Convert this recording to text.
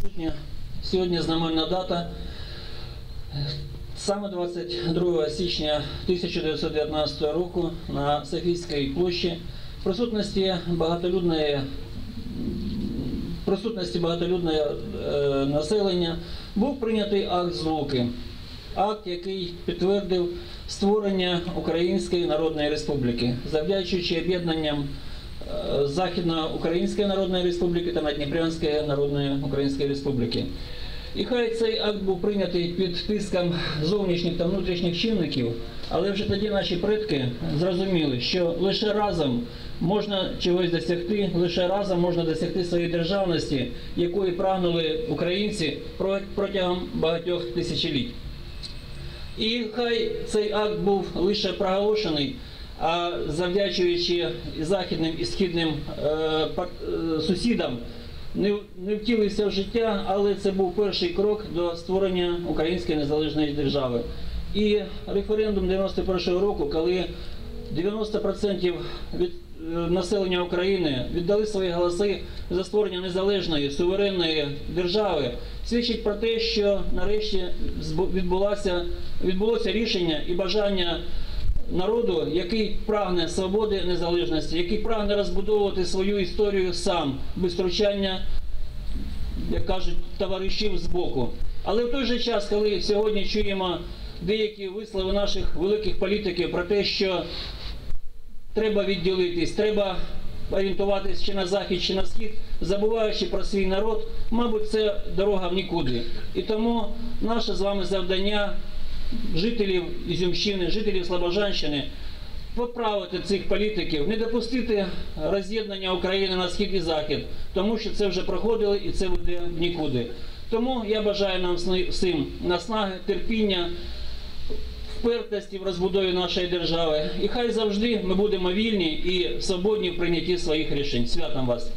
присутні. Сьогодні знаменна дата. Саме 22 січня 1919 року на Софійській площі в присутності багатолюдної присутності багатолюдного е, населення був прийнятий акт злуки. Акт, який підтвердив створення Української Народної Республіки, завдячуючи об'єднанням Західноукраїнської Народної Республіки та Надніпрянської Народної Української Республіки. І хай цей акт був прийнятий під тиском зовнішніх та внутрішніх чинників, але вже тоді наші предки зрозуміли, що лише разом можна чогось досягти, лише разом можна досягти своєї державності, якої прагнули українці протягом багатьох тисячоліть. І хай цей акт був лише проголошений, а завдячуючи і західним і східним е, е, сусідам, не, в- не втілився в життя, але це був перший крок до створення Української незалежної держави. І референдум 91-го року, коли 90% від е, населення України віддали свої голоси за створення незалежної суверенної держави, свідчить про те, що нарешті відбулося, відбулося рішення і бажання народу, який прагне свободи, незалежності, який прагне розбудовувати свою історію сам без втручання як кажуть, товаришів з боку. Але в той же час, коли сьогодні чуємо деякі вислови наших великих політиків про те, що треба відділитись, треба орієнтуватись чи на захід, чи на схід, забуваючи про свій народ, мабуть, це дорога в нікуди. І тому наше з вами завдання жителів Ізюмщини, жителів Слобожанщини поправити цих політиків, не допустити роз'єднання України на схід і захід, тому що це вже проходило і це веде в нікуди. Тому я бажаю нам всім наснаги, терпіння, впертості в розбудові нашої держави. І хай завжди ми будемо вільні і свободні в прийнятті своїх рішень. Святом вас!